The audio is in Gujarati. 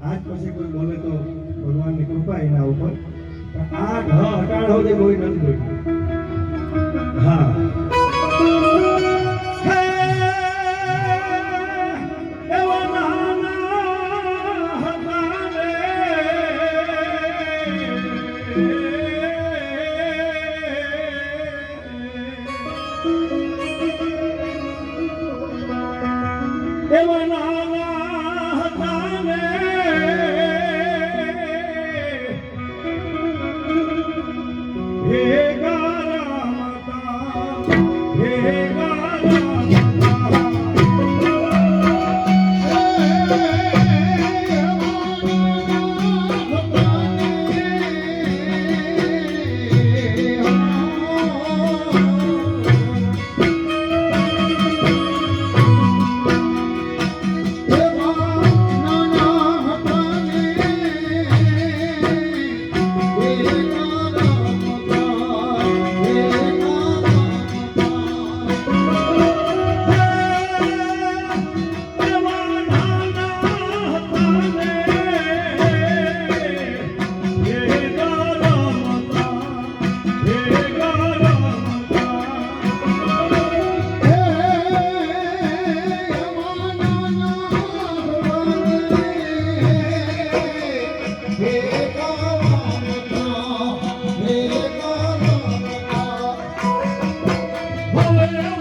આજ પછી કોઈ બોલે તો ભગવાનની કૃપા એના ઉપર. આ ઢ હટાડો જે કોઈ નથી બોલ્યું હા. એવા નાના હતા Oh, Well,